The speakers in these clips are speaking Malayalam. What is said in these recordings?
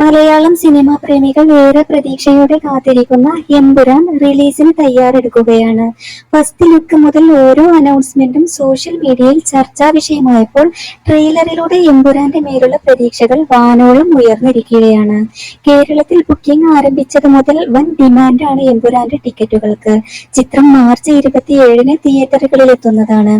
മലയാളം സിനിമാ പ്രേമികൾ ഏറെ പ്രതീക്ഷയോടെ കാത്തിരിക്കുന്ന എമ്പുരാൻ റിലീസിന് തയ്യാറെടുക്കുകയാണ്. ഫസ്റ്റ് ലുക്ക് മുതൽ ഓരോ അനൗൺസ്മെന്റും സോഷ്യൽ മീഡിയയിൽ ചർച്ചാ വിഷയമായപ്പോൾ ട്രെയിലറിലൂടെ എമ്പുരാന്റെ മേലുള്ള പ്രതീക്ഷകൾ വാനോളം ഉയർന്നിരിക്കുകയാണ്. കേരളത്തിൽ ബുക്കിംഗ് ആരംഭിച്ചത് മുതൽ വൻ ഡിമാൻഡാണ് എമ്പുരാന്റെ ടിക്കറ്റുകൾക്ക്. ചിത്രം മാർച്ച് ഇരുപത്തിയേഴിന് തിയേറ്ററുകളിൽ എത്തുന്നതാണ്.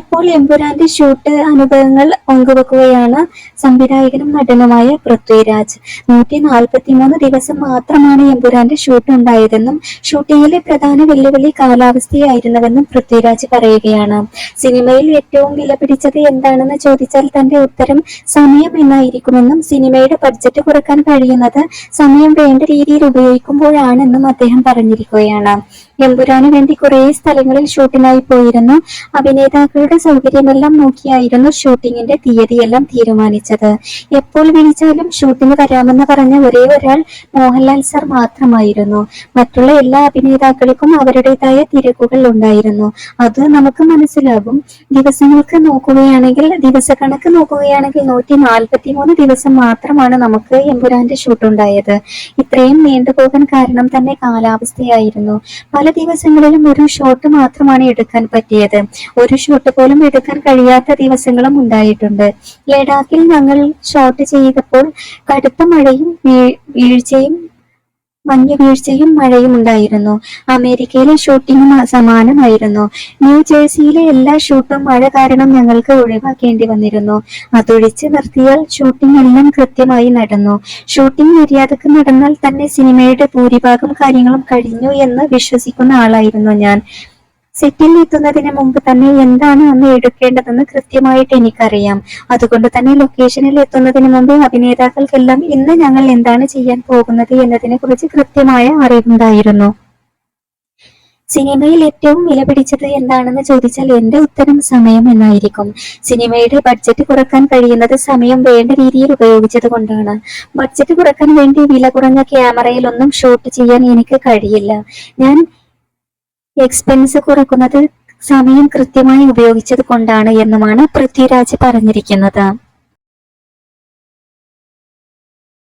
ഇപ്പോൾ എമ്പുരാന്റെ ഷൂട്ട് അനുഭവങ്ങൾ പങ്കുവെക്കുകയാണ് സംവിധായകനും നടനുമായ പൃഥ്വിരാജ്. നൂറ്റി നാൽപ്പത്തി മൂന്ന് ദിവസം മാത്രമാണ് എമ്പുരാന്റെ ഷൂട്ട് ഉണ്ടായതെന്നും ഷൂട്ടിങ്ങിലെ പ്രധാന വെല്ലുവിളി കാലാവസ്ഥയായിരുന്നുവെന്നും പൃഥ്വിരാജ് പറയുകയാണ്. സിനിമയിൽ ഏറ്റവും വില പിടിച്ചത് എന്താണെന്ന് ചോദിച്ചാൽ തന്റെ ഉത്തരം സമയം എന്നായിരിക്കുമെന്നും സിനിമയുടെ ബഡ്ജറ്റ് കുറയ്ക്കാൻ കഴിയുന്നത് സമയം വേണ്ട രീതിയിൽ ഉപയോഗിക്കുമ്പോഴാണെന്നും അദ്ദേഹം പറഞ്ഞിരിക്കുകയാണ്. എമ്പുരാന് വേണ്ടി കുറേ സ്ഥലങ്ങളിൽ ഷൂട്ടിനായി പോയിരുന്നു. അഭിനേതാക്കളുടെ സൗകര്യമെല്ലാം നോക്കിയായിരുന്നു ഷൂട്ടിങ്ങിന്റെ തീയതിയെല്ലാം തീരുമാനിച്ചത്. എപ്പോൾ വിളിച്ചാലും ഷൂട്ടിന് വരാമെന്ന് പറഞ്ഞ ഒരേ ഒരാൾ മോഹൻലാൽ സാർ മാത്രമായിരുന്നു. മറ്റുള്ള എല്ലാ അഭിനേതാക്കൾക്കും അവരുടേതായ തിരക്കുകൾ ഉണ്ടായിരുന്നു. അത് നമുക്ക് മനസ്സിലാകും. ദിവസങ്ങൾക്ക് നോക്കുകയാണെങ്കിൽ ദിവസക്കണക്ക് നോക്കുകയാണെങ്കിൽ നൂറ്റി നാൽപ്പത്തി മൂന്ന് ദിവസം മാത്രമാണ് നമുക്ക് എമ്പുരാന്റെ ഷൂട്ട് ഉണ്ടായത്. ഇത്രയും നീണ്ടുപോകാൻ കാരണം തന്നെ കാലാവസ്ഥയായിരുന്നു. പല ദിവസങ്ങളിലും ഒരു ഷോട്ട് മാത്രമാണ് എടുക്കാൻ പറ്റിയത്. ഒരു ഷോട്ട് പോലും എടുക്കാൻ കഴിയാത്ത ദിവസങ്ങളും ഉണ്ടായിട്ടുണ്ട്. ലഡാക്കിൽ ഞങ്ങൾ ഷോട്ട് ചെയ്തപ്പോൾ കടുത്ത മഴയും വീഴ്ചയും മഞ്ഞ വീഴ്ചയും മഴയും ഉണ്ടായിരുന്നു. അമേരിക്കയിലെ ഷൂട്ടിംഗും സമാനമായിരുന്നു. ന്യൂ ജേഴ്സിയിലെ എല്ലാ ഷൂട്ടും മഴ കാരണം ഞങ്ങൾക്ക് ഒഴിവാക്കേണ്ടി വന്നിരുന്നു. അതൊഴിച്ച് നിർത്തിയാൽ ഷൂട്ടിംഗ് എല്ലാം കൃത്യമായി നടന്നു. ഷൂട്ടിംഗ് മര്യാദയ്ക്ക് നടന്നാൽ തന്നെ സിനിമയുടെ ഭൂരിഭാഗം കാര്യങ്ങളും കഴിഞ്ഞു എന്ന് വിശ്വസിക്കുന്ന ആളായിരുന്നു ഞാൻ. സെറ്റിൽ എത്തുന്നതിന് മുമ്പ് തന്നെ എന്താണ് അന്ന് എടുക്കേണ്ടതെന്ന് കൃത്യമായിട്ട് എനിക്കറിയാം. അതുകൊണ്ട് തന്നെ ലൊക്കേഷനിൽ എത്തുന്നതിന് മുമ്പ് അഭിനേതാക്കൾക്കെല്ലാം ഇന്ന് ഞങ്ങൾ എന്താണ് ചെയ്യാൻ പോകുന്നത് എന്നതിനെ കുറിച്ച് കൃത്യമായ അറിവുണ്ടായിരുന്നു. സിനിമയിൽ ഏറ്റവും വില പിടിച്ചത് എന്താണെന്ന് ചോദിച്ചാൽ എന്റെ ഉത്തരം സമയം എന്നായിരിക്കും. സിനിമയുടെ ബഡ്ജറ്റ് കുറയ്ക്കാൻ കഴിയുന്നത് സമയം വേണ്ട രീതിയിൽ ഉപയോഗിച്ചത് കൊണ്ടാണ്. ബഡ്ജറ്റ് കുറയ്ക്കാൻ വേണ്ടി വില കുറഞ്ഞ ക്യാമറയിൽ ഒന്നും ഷൂട്ട് ചെയ്യാൻ എനിക്ക് കഴിയില്ല. ഞാൻ എക്സ്പെൻസ് കുറക്കുന്നത് സമയം കൃത്യമായി ഉപയോഗിച്ചത് കൊണ്ടാണ് എന്നുമാണ് പൃഥ്വിരാജ് പറഞ്ഞിരിക്കുന്നത്.